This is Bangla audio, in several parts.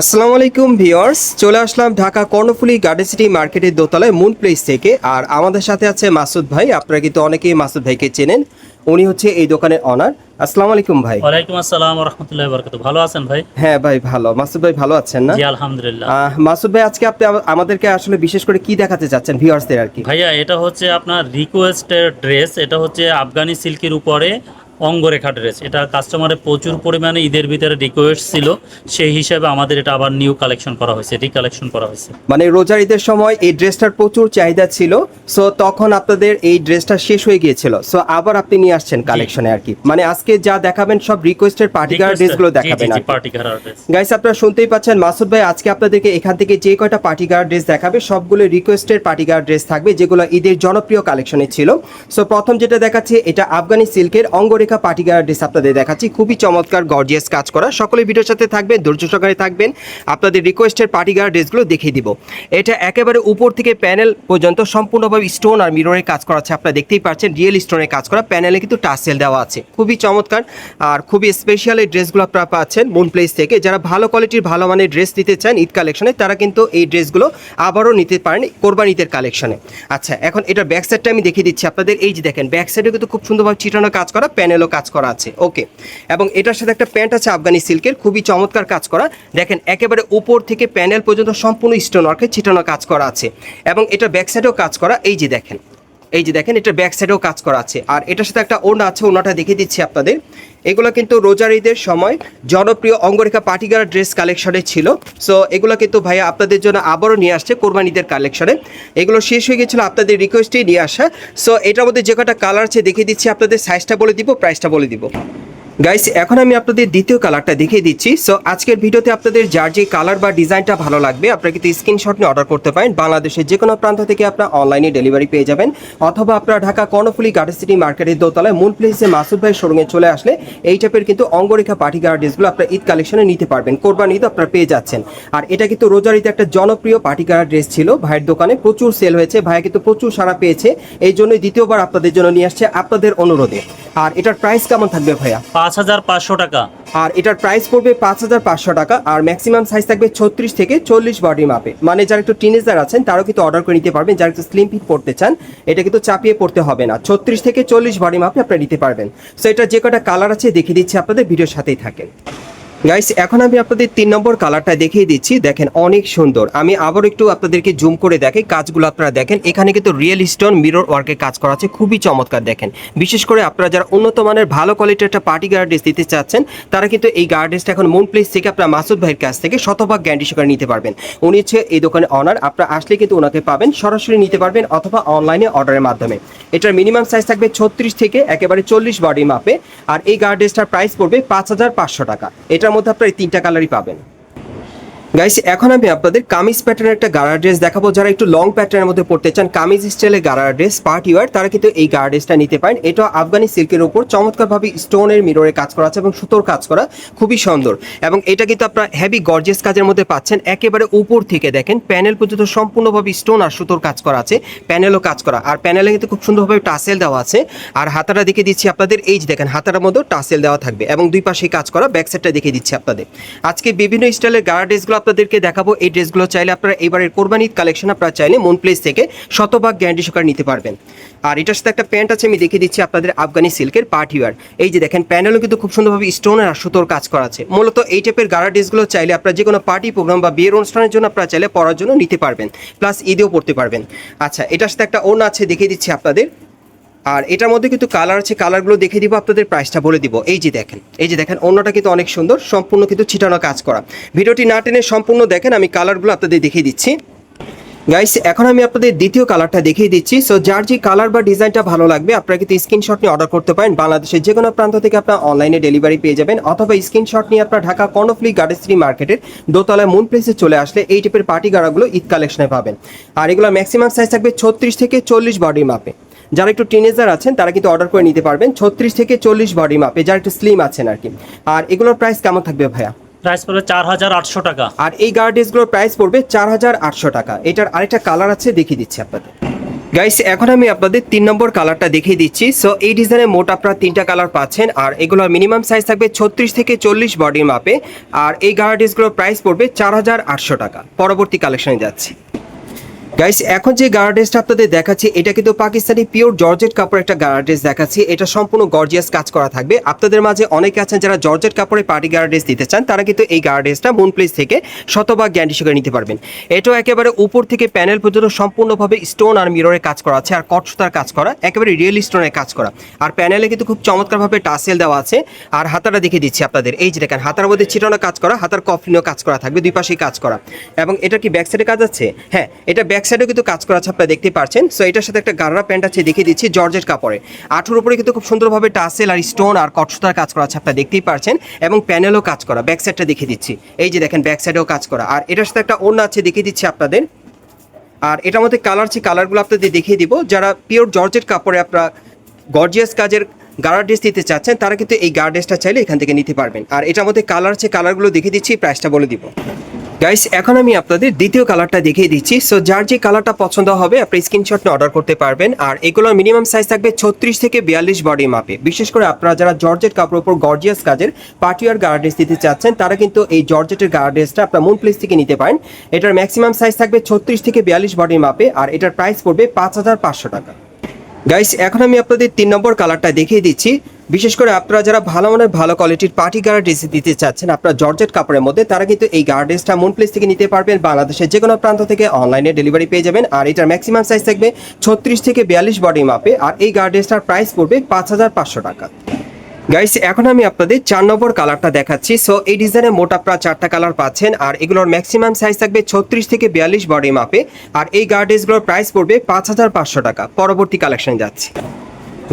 আসসালামু আলাইকুম ভিউয়ার্স চলে আসলাম ঢাকা কর্ণফুলি গার্ডেন সিটি মার্কেটের দোতলায় মুন প্লেস থেকে। আর আমাদের সাথে আছে মাসুদ ভাই আপনারা কিন্তু অনেকেই মাসুদ ভাইকে চেনেন। উনি হচ্ছে এই দোকানের অনার আসসালামু আলাইকুম ভাই। ওয়ালাইকুম আসসালাম রহমতুল্লাহ বরকত ভালো আছেন ভাই? হ্যাঁ ভাই ভালো। মাসুদ ভাই ভালো আছেন না? জি আলহামদুলিল্লাহ। আহ, মাসুদ ভাই আজকে আপনি আমাদেরকে আসলে বিশেষ করে কি দেখাতে চাচ্ছেন ভিউয়ার্সদের আর কি? ভাইয়া এটা হচ্ছে আপনার রিকোয়েস্টের ড্রেস এটা হচ্ছে আফগানি সিল্কের উপরে অঙ্গরেখা ড্রেস। এটা কাস্টমারের প্রচুর পরিমাণে ঈদের ভিতরে রিকোয়েস্ট ছিল। সেই হিসাবে আমাদের এটা আবার নিউ কালেকশন করা হয়েছে রিকালেকশন করা হয়েছে। মানে রোজার ঈদের সময় এই ড্রেসটার প্রচুর চাহিদা ছিল। সো তখন আপনাদের এই ড্রেসটা শেষ হয়ে গিয়েছিল। সো আবার আপনি নিয়ে আসছেন কালেকশনে আর কি। মানে আজকে যা দেখাবেন সব রিকোয়েস্টের পার্টিকার ড্রেসগুলো দেখাবেন আর কি। পার্টি কালার ড্রেস গাইস আপনারা শুনতেই পাচ্ছেন মাসুদ ভাই আজকে আপনাদেরকে এখান থেকে যে কয়টা পার্টি গার্ড ড্রেস দেখাবে সবগুলো রিকোয়েস্টের পার্টি গার্ড ড্রেস থাকবে যেগুলো ঈদের জনপ্রিয় কালেকশনে ছিল। সো প্রথম যেটা দেখাচ্ছি এটা আফগানি সিল্কের অঙ্গরেখা পার্টি গার্ড ড্রেস আপনাদের দেখাচ্ছি। খুবই চমৎকার গর্জিয়াস কাজ করা। সকলে ভিডিওর সাথে থাকবেন, ধৈর্য সহকারে থাকবেন। আপনাদের রিকোয়েস্টের পার্টি গার্ড ড্রেসগুলো দেখিয়ে দিব। এটা একেবারে উপর থেকে প্যানেল পর্যন্ত সম্পূর্ণভাবে স্টোন আর মিররের কাজ করা আছে। আপনারা দেখতেই পাচ্ছেন রিয়েল স্টোনের কাজ করা। প্যানেলে কিন্তু টাসেল দেওয়া আছে। খুবই চমৎকার আর খুবই স্পেশাল এই ড্রেসগুলো আপনারা পাচ্ছেন মুন প্লেস থেকে। যারা ভালো কোয়ালিটির ভালো মানের ড্রেস নিতে চান ঈদ কালেকশনে তারা কিন্তু এই ড্রেসগুলো আবারও নিতে পারেন কোরবান ঈদের কালেকশনে আচ্ছা এখন এটার ব্যাক সাইডটা আমি দেখিয়ে দিচ্ছি। আপনাদের এই যে দেখেন ব্যাক সাইডে কিন্তু খুব সুন্দরভাবে চিটানো কাজ করা। প্যানেলও কাজ করা আছে। ওকে এবং এটার সাথে একটা প্যান্ট আছে আফগানি সিল্কের, খুবই চমৎকার কাজ করা। দেখেন, একেবারে উপর থেকে প্যানেল পর্যন্ত সম্পূর্ণ স্টোন ওয়ার্কে ছিটানো কাজ করা আছে। এবং এটা ব্যাকসাইডেও কাজ করা। এই যে দেখেন এই যে দেখেন, এটা ব্যাক সাইডেও কাজ করা আছে। আর এটার সাথে একটা ওনা আছে ওনাটা দেখিয়ে দিচ্ছি আপনাদের। এগুলো কিন্তু রোজার ঈদের সময় জনপ্রিয় অঙ্গরেখা পার্টিগার ড্রেস কালেকশনে ছিল। সো এগুলো কিন্তু ভাইয়া আপনাদের জন্য আবারও নিয়ে আসছে কোরবান ঈদের কালেকশনে এগুলো শেষ হয়ে গেছিল আপনাদের রিকোয়েস্টেই নিয়ে আসা। সো এটার মধ্যে যে কটা কালার আছে দেখিয়ে দিচ্ছি আপনাদের সাইজটা বলে দিব প্রাইসটা বলে দিব। গাইস এখন আমি আপনাদের দ্বিতীয় কালারটা দেখিয়ে দিচ্ছি। সো আজকের ভিডিওতে আপনাদের যার যে কালার বা ডিজাইনটা ভালো লাগবে, আপনারা কিন্তু স্ক্রিনশট নিয়ে অর্ডার করতে পারেন। বাংলাদেশের যে কোনো প্রান্ত থেকে আপনারা অনলাইনে ডেলিভারি পেয়ে যাবেন। অথবা আপনারা ঢাকা কর্ণফুলি গার্ডেন সিটি মার্কেটের দোতলায় মূল প্লেসে মাসুদ ভাই শোরুমে চলে আসলে এই টাইপের কিন্তু অঙ্গরেখা পার্টি গার্ডেসগুলো আপনারা ঈদ কালেকশনে নিতে পারবেন। কোরবান ঈদ আপনারা পেয়ে যাচ্ছেন। আর এটা কিন্তু রোজার ঈদে একটা জনপ্রিয় পার্টি গার্ড ড্রেস ছিল। ভাইয়ের দোকানে প্রচুর সেল হয়েছে। ভাইয়া কিন্তু প্রচুর সারা পেয়েছে। এই জন্যই দ্বিতীয়বার আপনাদের জন্য নিয়ে আসছে আপনাদের অনুরোধে। আর এটার প্রাইস কেমন থাকবে ভাইয়া? পাঁচ হাজার পাঁচশো টাকা। আর এটার প্রাইস পড়বে পাঁচ হাজার পাঁচশো টাকা, আর ম্যাক্সিমাম সাইজ থাকবে ছত্রিশ থেকে চল্লিশ বডি মাপে মানে যারা একটু টিনেজার আছেন, তারাও কিন্তু অর্ডার করে নিতে পারবেন, যারা একটু স্লিম ফিট পড়তে চান, এটা কিন্তু চাপিয়ে পড়তে হবে না। ছত্রিশ থেকে চল্লিশ বডি মাপে আপনারা নিতে পারবেন। সো এটা যে কটা কালার আছে, দেখিয়ে দিচ্ছি আপনাদের, ভিডিওর সাথেই থাকেন। গাইস এখন আমি আপনাদের তিন নম্বর কালারটা দেখিয়ে দিচ্ছি। দেখেন, অনেক সুন্দর। আমি আবার একটু আপনাদেরকে জুম করে দেখাই। কাজগুলো আপনারা দেখেন। এখানে কিন্তু রিয়েল স্টোন মিরর ওয়ার্কের কাজ করা আছে। খুবই চমৎকার দেখেন। বিশেষ করে আপনারা যারা উন্নত মানের ভালো কোয়ালিটির একটা পার্টি গার্ডেস দিতে চাচ্ছেন, তারা কিন্তু এই গার্ডেসটা এখন মুন প্লেস থেকে আপনার মাসুদ ভাইয়ের কাছ থেকে শতভাগ গ্যান্ডি সহকারে নিতে পারবেন। উনি হচ্ছে এই দোকানে অনার আপনারা আসলে কিন্তু ওনাকে পাবেন, সরাসরি নিতে পারবেন অথবা অনলাইনে অর্ডারের মাধ্যমে। এটার মিনিমাম সাইজ থাকবে ছত্রিশ থেকে একেবারে চল্লিশ বডি মাপে। আর এই গার্ডেসটার প্রাইস পড়বে পাঁচ হাজার পাঁচশো টাকা। মধ্যে আপনার এই তিনটা কালারই পাবেন। গাইস এখন আমি আপনাদের কামিজ প্যাটার্নের একটা গাড়া ড্রেস দেখাবো। যারা একটু লং প্যাটার্নের মধ্যে পড়তে চান, কামিজ স্টাইলের গাড়া ড্রেস পার্টি ওয়ার তারা কিন্তু এই গাড়া ড্রেসটা নিতে পারেন। এটা আফগানি সিল্কের উপর চমৎকারভাবে স্টোনের মিররে কাজ করা আছে এবং সুতোর কাজ করা খুবই সুন্দর। এবং এটা কিন্তু আপনারা হেভি গর্জেস কাজের মধ্যে পাচ্ছেন। একেবারে উপর থেকে দেখেন প্যানেল পর্যন্ত সম্পূর্ণভাবে স্টোন আর সুতোর কাজ করা আছে। প্যানেলও কাজ করা। আর প্যানেলে কিন্তু খুব সুন্দরভাবে টাসেল দেওয়া আছে। আর হাতাটা দেখে দিচ্ছি আপনাদের, এই যে দেখেন, হাতাটার মধ্যেও টাসেল দেওয়া থাকবে। এবং দুই পাশে কাজ করা ব্যাক সাইডটা দেখে দিচ্ছি আপনাদের। আজকে বিভিন্ন স্টাইলের গাড়া ড্রেসগুলো আপনাদেরকে দেখাবো এই ড্রেসগুলো চাইলে আপনারা এবারের কোরবানি ঈদ কালেকশন আপনারা চাইলে মন প্লেস থেকে শতভাগ গ্যারান্টি সহকারে নিতে পারবেন। আর এটার সাথে একটা প্যান্ট আছে, আমি দেখিয়ে দিচ্ছি আপনাদের আফগানি সিল্কের পার্টি ওয়ার এই যে দেখেন প্যানেলও কিন্তু খুব সুন্দরভাবে স্টোন আর সুতোর কাজ করা আছে। মূলত এই টাইপের গাড়া ড্রেসগুলো চাইলে আপনারা যে কোনো পার্টি প্রোগ্রাম বা বিয়ের অনুষ্ঠানের জন্য আপনারা চাইলে পরার জন্য নিতে পারবেন। প্লাস ঈদেও পড়তে পারবেন। আচ্ছা এটার সাথে একটা ওন আছে, দেখিয়ে দিচ্ছি আপনাদের। আর এটার মধ্যে কিন্তু কালার আছে কালারগুলো দেখে দিব, আপনাদের প্রাইসটা বলে দিব। এই যে দেখেন, এই যে দেখেন, অন্যটা কিন্তু অনেক সুন্দর, সম্পূর্ণ কিন্তু ছিটানো কাজ করা। ভিডিওটি না টেনে সম্পূর্ণ দেখেন, আমি কালারগুলো আপনাদের দেখিয়ে দিচ্ছি। গাইস এখন আমি আপনাদের দ্বিতীয় কালারটা দেখিয়ে দিচ্ছি। সো যার যে কালার বা ডিজাইনটা ভালো লাগবে, আপনারা কিন্তু স্ক্রিনশট নিয়ে অর্ডার করতে পারেন। বাংলাদেশের যে কোনো প্রান্ত থেকে আপনারা অনলাইনে ডেলিভারি পেয়ে যাবেন, অথবা স্ক্রিনশট নিয়ে আপনারা ঢাকা কর্ণফুলি গার্ডেস্ট্রি মার্কেটের দোতলায় মুন প্লেসে চলে আসলে এই টাইপের পার্টি গাড়াগুলো ঈদ কালেকশনে পাবেন। আর এগুলো ম্যাক্সিমাম সাইজ থাকবে ছত্রিশ থেকে চল্লিশ বডি মাপে। যারা একটু টিনেজার আছেন তারা কিন্তু অর্ডার করে নিতে পারবেন ছত্রিশ থেকে চল্লিশ বডি মাপে যারা একটু স্লিম আছেন আর কি। আর এগুলোর প্রাইস কেমন থাকবে ভাইয়া? প্রাইস পড়বে চার হাজার আটশো টাকা। আর এই গার্ডেসগুলোর প্রাইস পড়বে চার হাজার আটশো টাকা। এটার আরেকটা কালার আছে দেখিয়ে দিচ্ছি আপনাদের। গাইস এখন আমি আপনাদের তিন নম্বর কালারটা দেখিয়ে দিচ্ছি। সো এই ডিজাইনে মোট আপনারা তিনটা কালার পাচ্ছেন। আর এগুলোর মিনিমাম সাইজ থাকবে ছত্রিশ থেকে চল্লিশ বডির মাপে আর এই গার্ডেসগুলোর প্রাইস পড়বে চার হাজার আটশো টাকা। পরবর্তী কালেকশনে যাচ্ছি। গাইস এখন যে গার্ডেসটা আপনাদের দেখাচ্ছি, এটা কিন্তু পাকিস্তানি পিওর জর্জেট কাপড় একটা গার্ডেস দেখাচ্ছি। এটা সম্পূর্ণ গর্জিয়াস কাজ করা থাকবে। আপনাদের মাঝে অনেকে আছেন যারা জর্জেট কাপড়ে পার্টি গার্ডেস দিতে চান, তারা কিন্তু এই গার্ডেসটা মুন প্লেস থেকে শতভাগ গ্যান্ডি সহকারে নিতে পারবেন। এটাও একেবারে উপর থেকে প্যানেল পর্যন্ত সম্পূর্ণভাবে স্টোন আর মিররের কাজ করা আছে, আর কটসুতার কাজ করা, একেবারে রিয়েল স্টোনের কাজ করা। আর প্যানেলে কিন্তু খুব চমৎকারভাবে টাসেল দেওয়া আছে, আর হাতাটা দেখে দিচ্ছি আপনাদের। এই যে দেখেন, হাতার মধ্যে চিটানো কাজ করা, হাতার কফলিনও কাজ করা থাকবে, দুই পাশেই কাজ করা। এবং এটা কি ব্যাক সাইডে কাজ আছে? হ্যাঁ এটা ব্যাক সাইডেও কিন্তু কাজ করা আছে দেখতে পাচ্ছেন সো এটার সাথে একটা গাররা প্যান্ট আছে, দেখিয়ে দিচ্ছি জর্জেট কাপড়ে। আঠুর উপরে কিন্তু খুব সুন্দরভাবে টাসেল আর স্টোন আর কটসুতার কাজ করা আছে, আপনারা দেখতেই পাচ্ছেন এবং প্যানেলও কাজ করা, ব্যাক সাইডটা দেখিয়ে দিচ্ছি। এই যে দেখেন, ব্যাক সাইডেও কাজ করা। আর এটার সাথে একটা ওড়না আছে, দেখিয়ে দিচ্ছি আপনাদের। আর এটার মধ্যে কালার আছে, কালারগুলো আপনাদের দেখিয়ে দিব। যারা পিওর জর্জেট কাপড়ে আপনারা গর্জিয়াস কাজের গার্ড ড্রেস দিতে চাচ্ছেন, তারা কিন্তু এই গার্ড ড্রেসটা চাইলে এখান থেকে নিতে পারবেন। আর এটার মধ্যে কালার আছে, কালারগুলো দেখিয়ে দিচ্ছি প্রাইসটা বলে দিব। গাইস এখন আমি আপনাদের দ্বিতীয় কালারটা দেখিয়ে দিচ্ছি। সো যার যে কালারটা পছন্দ হবে, আপনি স্ক্রিনশট নিয়ে অর্ডার করতে পারবেন। আর এগুলোর মিনিমাম সাইজ থাকবে ছত্রিশ থেকে বিয়াল্লিশ বডি মাপে বিশেষ করে আপনারা যারা জর্জেট কাপড়ের উপর গর্জিয়াস কাজের পার্টিয়ার গার্ডেস দিতে চাচ্ছেন, তারা কিন্তু এই জর্জেটের গার্ডেসটা আপনার মুন প্লেস থেকে নিতে পারেন। এটার ম্যাক্সিমাম সাইজ থাকবে ছত্রিশ থেকে বিয়াল্লিশ বডি মাপে আর এটার প্রাইস পড়বে পাঁচ হাজার পাঁচশো টাকা। গাইস এখন আমি আপনাদের তিন নম্বর কালারটা দেখিয়ে দিচ্ছি। বিশেষ করে আপনারা যারা ভালো মানের ভালো কোয়ালিটির পার্টি গার্ডেস দিতে চাচ্ছেন, আপনার জর্জেট কাপড়ের মধ্যে, তারা কিন্তু এই গার্ডেসটা মুন প্লেস থেকে নিতে পারবেন। বাংলাদেশের যে কোনো প্রান্ত থেকে অনলাইনে ডেলিভারি পেয়ে যাবেন। আর এটার ম্যাক্সিমাম সাইজ থাকবে ছত্রিশ থেকে বিয়াল্লিশ বডি মাপে আর এই গার্ডেসটার প্রাইস পড়বে পাঁচ হাজার পাঁচশো টাকা। গাইস এখন আমি আপনাদের চার নম্বর কালারটা দেখাচ্ছি। সো এই ডিজাইনে মোটা প্রায় চারটা কালার পাচ্ছেন আর এগুলোর ম্যাক্সিমাম সাইজ থাকবে ছত্রিশ থেকে বিয়াল্লিশ বডি মাপে আর এই গার্ডেসগুলোর প্রাইস পড়বে পাঁচ হাজার পাঁচশো টাকা। পরবর্তী কালেকশন যাচ্ছে।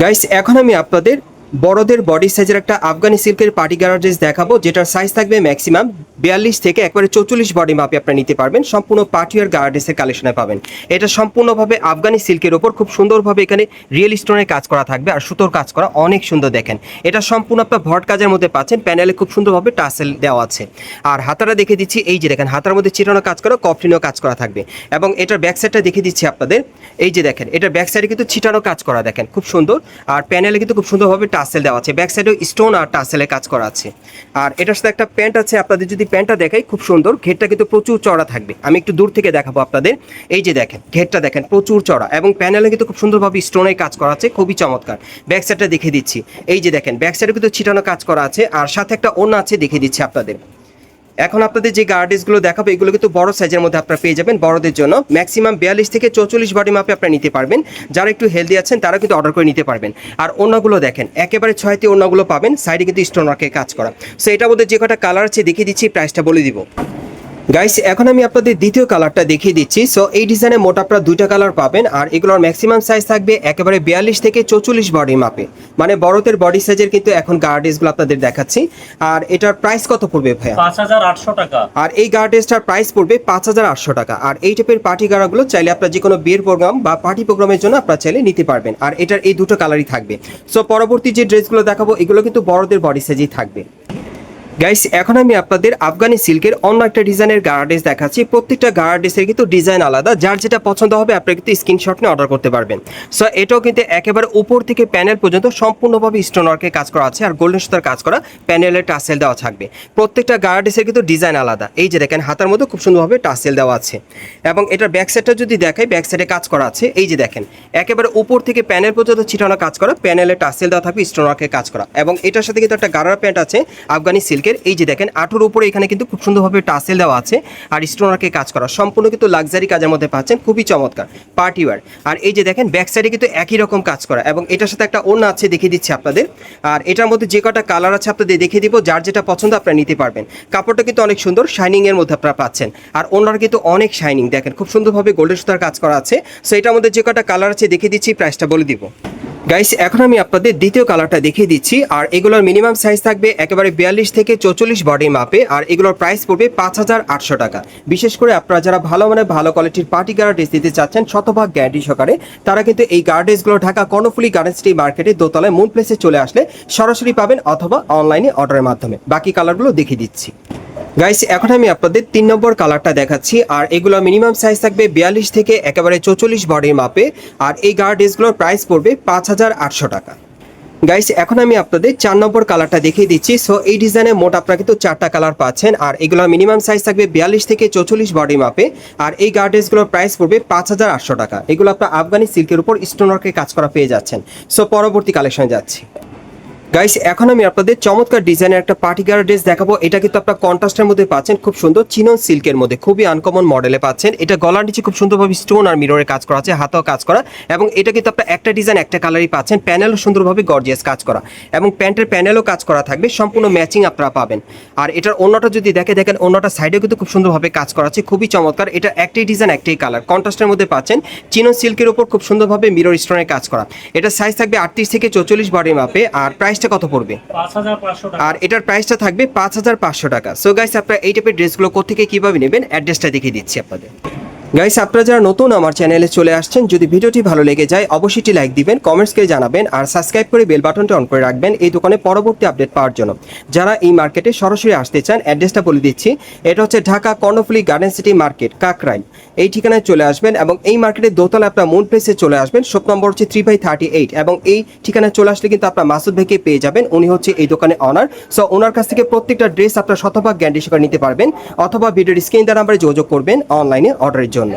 গাইস এখন আমি আপনাদের বড়দের বডি সাইজের একটা আফগানি সিল্কের পার্টি গার্ডেস দেখাবো, যেটার সাইজ থাকবে ম্যাক্সিমাম বিয়াল্লিশ থেকে একবারে চৌচল্লিশ বডি মাপে আপনারা নিতে পারবেন। সম্পূর্ণ পার্টিয়ার গার্ডেসের কালেকশনে পাবেন। এটা সম্পূর্ণভাবে আফগানি সিল্কের ওপর খুব সুন্দরভাবে এখানে রিয়েল স্টোনের কাজ করা থাকবে আর সুতোর কাজ করা অনেক সুন্দর দেখেন। এটা সম্পূর্ণ আপনার ভট কাজের মধ্যে পাচ্ছেন প্যানেলে খুব সুন্দরভাবে টাসেল দেওয়া আছে। আর হাতাটা দেখে দিচ্ছি, এই যে দেখেন, হাতার মধ্যে চিটানো কাজ করা, কফলিনও কাজ করা থাকবে। এবং এটার ব্যাক সাইডটা দেখে দিচ্ছি আপনাদের, এই যে দেখেন, এটার ব্যাক সাইডে কিন্তু ছিটানো কাজ করা দেখেন, খুব সুন্দর। আর প্যানেলে কিন্তু খুব সুন্দরভাবে টাসেল দেওয়া আছে। ব্যাক সাইডেও স্টোন আর টাসেলের কাজ করা আছে। আর এটার সাথে একটা প্যান্ট আছে, আপনাদের যদি প্যান্টটা দেখাই, খুব সুন্দর। ঘেরটা কিন্তু প্রচুর চড়া থাকবে। আমি একটু দূর থেকে দেখাবো আপনাদের। এই যে দেখেন, ঘেরটা দেখেন, প্রচুর চড়া। এবং প্যানেলে কিন্তু খুব সুন্দরভাবে স্টোনের কাজ করা আছে, খুবই চমৎকার। ব্যাক সাইডটা দেখে দিচ্ছি। এই যে দেখেন, ব্যাক সাইডে কিন্তু ছিটানো কাজ করা আছে। আর সাথে একটা ওড়না আছে দেখে দিচ্ছি আপনাদের। এখন আপনাদের যে গার্ডেসগুলো দেখাবো, এগুলো কিন্তু বড় সাইজের মধ্যে আপনারা পেয়ে যাবেন বড়দের জন্য। ম্যাক্সিমাম বিয়াল্লিশ থেকে চৌচল্লিশ বডি মাপে আপনারা নিতে পারবেন। যারা একটু হেলদি আছেন, তারা কিন্তু অর্ডার করে নিতে পারবেন। আর অন্যগুলো দেখেন, একেবারে ছয়তে অন্যগুলো পাবেন সাইডে কিন্তু স্টোন ওয়ার্কের কাজ করা। সো এটার মধ্যে যে কটা কালার আছে, দেখিয়ে দিচ্ছি প্রাইসটা বলে দিব। গাইস এখন আমি আপনাদের দ্বিতীয় কালারটা দেখিয়ে দিচ্ছি। সো এই ডিজাইনে মোট আপনারা দুইটা কালার পাবেন আর এগুলোর ম্যাক্সিমাম সাইজ থাকবে একেবারে বিয়াল্লিশ থেকে চৌচল্লিশ বডি মাপে। মানে বড়দের বডি সাইজের কিন্তু এখন গার্ডেসগুলো আপনাদের দেখাচ্ছি। আর এটার প্রাইস কত পড়বে ভাইয়া? পাঁচ হাজার আটশো টাকা। আর এই গার্ডেসটার প্রাইস পড়বে পাঁচ হাজার আটশো টাকা। আর এই টাইপের পার্টি গাড়াগুলো চাইলে আপনার যে কোনো বিয়ের প্রোগ্রাম বা পার্টি প্রোগ্রামের জন্য আপনারা চাইলে নিতে পারবেন। আর এটার এই দুটো কালারই থাকবে। সো পরবর্তী যে ড্রেসগুলো দেখাবো এগুলো কিন্তু বড়দের বডি সাইজেই থাকবে। গাইস এখন আমি আপনাদের আফগানি সিল্কের অন্য একটা ডিজাইনের গার্ডেস দেখাচ্ছি। প্রত্যেকটা গার্ডেসের কিন্তু ডিজাইন আলাদা। যার যেটা পছন্দ হবে, আপনি কিন্তু স্ক্রিনশট নিয়ে অর্ডার করতে পারবেন। সো এটাও কিন্তু একেবারে উপর থেকে প্যানেল পর্যন্ত সম্পূর্ণভাবে স্টোন ওয়ার্কের কাজ করা আছে আর গোল্ডেন সুতার কাজ করা প্যানেলের টাসেল দেওয়া থাকবে। প্রত্যেকটা গার্ডেসের কিন্তু ডিজাইন আলাদা। এই যে দেখেন, হাতার মধ্যে খুব সুন্দরভাবে টাসেল দেওয়া আছে। এবং এটার ব্যাক সাইডটা যদি দেখাই ব্যাক সাইডে কাজ করা আছে। এই যে দেখেন, একেবারে উপর থেকে প্যানেল পর্যন্ত ছিটানো কাজ করা প্যানেলে টাসেল দেওয়া থাকবে স্টোন ওয়ার্কের কাজ করা। এবং এটার সাথে কিন্তু একটা গারার প্যান্ট আছে, আফগানি সিল্কের এই যে দেখেন, আঠুর উপরে এখানে কিন্তু খুব সুন্দরভাবে টাসেল দেওয়া আছে আর স্টোন ওয়ার্কের কাজ করা। সম্পূর্ণ কিন্তু লাক্সারি কাজের মধ্যে পাচ্ছেন, খুবই চমৎকার, পার্টি আর এই যে দেখেন, ব্যাক সাইডে কিন্তু একই রকম কাজ করা এবং এটার সাথে একটা ওড়না আছে দেখিয়ে দিচ্ছি আপনাদের। আর এটার মধ্যে যে কটা কালার আছে আপনাদের দেখিয়ে দিব, যার যেটা পছন্দ আপনারা নিতে পারবেন। কাপড়টা কিন্তু অনেক সুন্দর শাইনিং এর মধ্যে আপনারা পাচ্ছেন। আর ওনার কিন্তু অনেক শাইনিং দেখেন, খুব সুন্দরভাবে গোল্ডেন সুতার কাজ করা আছে। সো এটার মধ্যে যে কটা কালার আছে দেখিয়ে দিচ্ছি প্রাইসটা বলে দিব। গাইস এখন আমি আপনাদের দ্বিতীয় কালারটা দেখিয়ে দিচ্ছি। আর এগুলোর মিনিমাম সাইজ থাকবে একেবারে বিয়াল্লিশ থেকে চৌচল্লিশ বডি মাপে আর এগুলোর প্রাইস পড়বে পাঁচ হাজার আটশো টাকা। বিশেষ করে আপনারা যারা ভালো মানে ভালো কোয়ালিটির পার্টি গার্ডেস দিতে চাচ্ছেন, শতভাগ গ্যারান্টি সহকারে, তারা কিন্তু এই গার্ডেসগুলো ঢাকা কর্ণফুলি গার্ডেন্সটি মার্কেটে দোতলায় মূল প্লেসে চলে আসলে সরাসরি পাবেন অথবা অনলাইনে অর্ডারের মাধ্যমে। বাকি কালারগুলো দেখিয়ে দিচ্ছি। গাইস এখন আমি আপনাদের তিন নম্বর কালারটা দেখাচ্ছি, আর এগুলো মিনিমাম সাইজ থাকবে বিয়াল্লিশ থেকে একেবারে চৌচল্লিশ বডির মাপে আর এই গার্ড ড্রেসগুলোর প্রাইস পড়বে পাঁচ হাজার আটশো টাকা। গাইস এখন আমি আপনাদের চার নম্বর কালারটা দেখিয়ে দিচ্ছি। সো এই ডিজাইনে মোট আপনারা কিন্তু চারটা কালার পাচ্ছেন। আর এগুলো মিনিমাম সাইজ থাকবে বিয়াল্লিশ থেকে চৌচল্লিশ বডি মাপে আর এই গার্ড ড্রেসগুলোর প্রাইস পড়বে পাঁচ হাজার আটশো টাকা। এগুলো আপনার আফগানি সিল্কের উপর স্টোনওয়ার্কের কাজ করা পেয়ে যাচ্ছেন। সো পরবর্তী কালেকশনে যাচ্ছি। গাইস এখন আমি আপনাদের চমৎকার ডিজাইনের একটা পার্টিকার ড্রেস দেখাবো। এটা কিন্তু আপনার কন্ট্রাস্টের মধ্যে পাচ্ছেন, খুব সুন্দর চিনন সিল্কের মধ্যে, খুবই আনকমন মডেলে পাচ্ছেন। এটা গলার নিচে খুব সুন্দরভাবে স্টোন আর মিররের কাজ করা আছে, হাতেও কাজ করা। এবং এটা কিন্তু আপনার একটা ডিজাইন একটা কালারই পাচ্ছেন প্যানেলও সুন্দরভাবে গর্জিয়াস কাজ করা। এবং প্যান্টের প্যানেলও কাজ করা থাকবে, সম্পূর্ণ ম্যাচিং আপনারা পাবেন। আর এটার অন্যটা যদি দেখে, দেখেন অন্যটা সাইডেও কিন্তু খুব সুন্দরভাবে কাজ করা আছে, খুবই চমৎকার। এটা একটাই ডিজাইন একটাই কালার কন্ট্রাস্টের মধ্যে পাচ্ছেন, চিনন সিল্কের উপর খুব সুন্দরভাবে মিরর স্টোনের কাজ করা। এটা সাইজ থাকবে আটত্রিশ থেকে চৌচল্লিশ বডি মাপে আর প্রাইসটা কত পড়বে? আর এটার প্রাইসটা থাকবে পাঁচ হাজার পাঁচশো টাকা। সো গাইস আপনারা এই টাইপের ড্রেসগুলো কোথেকে কীভাবে নেবেন? অ্যাড্রেসটা দেখিয়ে দিচ্ছি আপনাদের। গাইস আপনারা যারা নতুন আমার চ্যানেলে চলে আসছেন, যদি ভিডিওটি ভালো লেগে যায়, অবশ্যই লাইক দিবেন কমেন্টস করে জানাবেন, আর সাবস্ক্রাইব করে বেল বাটনটা অন করে রাখবেন এই দোকানে পরবর্তী আপডেট পাওয়ার জন্য। যারা এই মার্কেটে সরাসরি আসতে চান অ্যাড্রেসটা বলে দিচ্ছি। এটা হচ্ছে Dhaka Karnaphuli garden city market Kakrail. এই ঠিকানায় চলে আসবেন এবং এই মার্কেটের দোতলা আপনার মুন প্লেসে চলে আসবেন শপ নম্বর হচ্ছে থ্রি বাই থার্টি এইট এবং এই ঠিকানায় চলে আসলে কিন্তু আপনার মাসুদ ভাইকে পেয়ে যাবেন, উনি হচ্ছে এই দোকানে অনার সো ওনার কাছ থেকে প্রত্যেকটা ড্রেস আপনার শতভাগ গ্যারান্টি সহকারে নিতে পারবেন, অথবা ভিডিওর স্ক্রিন দ্বারা নাম্বারে যোগাযোগ করবেন অনলাইনে অর্ডারের জন্য